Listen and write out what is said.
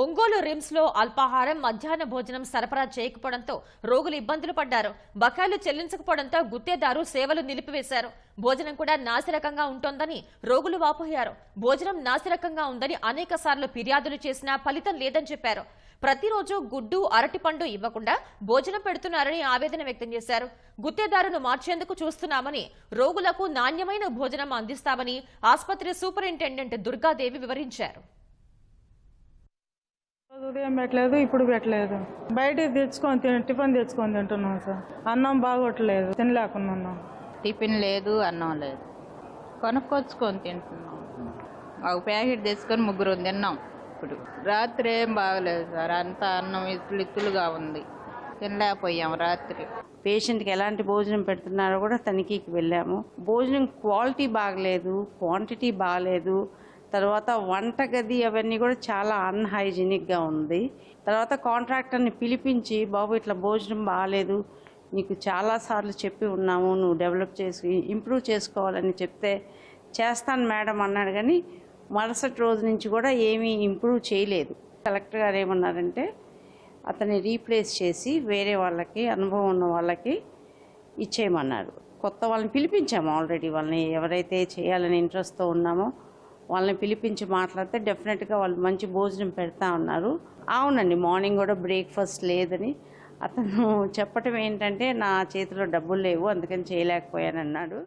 ఒంగోలు రిమ్స్లో అల్పాహారం మధ్యాహ్న భోజనం సరఫరా చేయకపోవడంతో రోగులు ఇబ్బందులు పడ్డారు. బకాయిలు చెల్లించకపోవడంతో గుత్తేదారు సేవలు నిలిపివేశారు. భోజనం కూడా నాసిరకంగా ఉంటోందని రోగులు వాపోయారు. భోజనం నాసిరకంగా ఉందని అనేక సార్లు ఫిర్యాదులు చేసినా ఫలితం లేదని చెప్పారు. ప్రతిరోజు గుడ్డు అరటిపండు ఇవ్వకుండా భోజనం పెడుతున్నారని ఆవేదన వ్యక్తం చేశారు. గుత్తేదారును మార్చేందుకు చూస్తున్నామని రోగులకు నాణ్యమైన భోజనం అందిస్తామని ఆసుపత్రి సూపరింటెండెంట్ దుర్గాదేవి వివరించారు. ఉదయం పెట్టలేదు ఇప్పుడు పెట్టలేదు. బయట తెచ్చుకొని తిన టిఫిన్ తెచ్చుకొని తింటున్నాం సార్. అన్నం బాగోట్లేదు తినలేకున్నాం టిఫిన్ లేదు అన్నం లేదు. కొనుక్కొచ్చుకొని తింటున్నాం. ఒక ప్యాకెట్ తెచ్చుకొని ముగ్గురు తిన్నాం. ఇప్పుడు రాత్రి ఏం బాగలేదు సార్. అంతా అన్నం ఇత్తులు ఇత్తులుగా ఉంది. తినలేకపోయాం రాత్రి. పేషెంట్కి ఎలాంటి భోజనం పెడుతున్నారో కూడా తనిఖీకి వెళ్ళాము. భోజనం క్వాలిటీ బాగలేదు క్వాంటిటీ బాగలేదు. తర్వాత వంటగది అవన్నీ కూడా చాలా అన్హైజీనిక్గా ఉంది. తర్వాత కాంట్రాక్టర్ని పిలిపించి బాబు ఇట్లా భోజనం బాగాలేదు నీకు చాలాసార్లు చెప్పి ఉన్నాము నువ్వు డెవలప్ చేసి ఇంప్రూవ్ చేసుకోవాలని చెప్తే చేస్తాను మేడం అన్నాడు. కానీ మరుసటి రోజు నుంచి కూడా ఏమీ ఇంప్రూవ్ చేయలేదు. కలెక్టర్ గారు ఏమన్నారంటే అతన్ని రీప్లేస్ చేసి వేరే వాళ్ళకి అనుభవం ఉన్న వాళ్ళకి ఇచ్చేయమన్నారు. కొత్త వాళ్ళని పిలిపించాము ఆల్రెడీ వాళ్ళని. ఎవరైతే చేయాలని ఇంట్రెస్ట్తో ఉన్నామో వాళ్ళని పిలిపించి మాట్లాడితే డెఫినెట్గా వాళ్ళు మంచి భోజనం పెడతా ఉన్నారు. అవునండి మార్నింగ్ కూడా బ్రేక్ఫాస్ట్ లేదని. అతను చెప్పటం ఏంటంటే నా చేతిలో డబ్బులు లేవు అందుకని చేయలేకపోయానన్నాడు.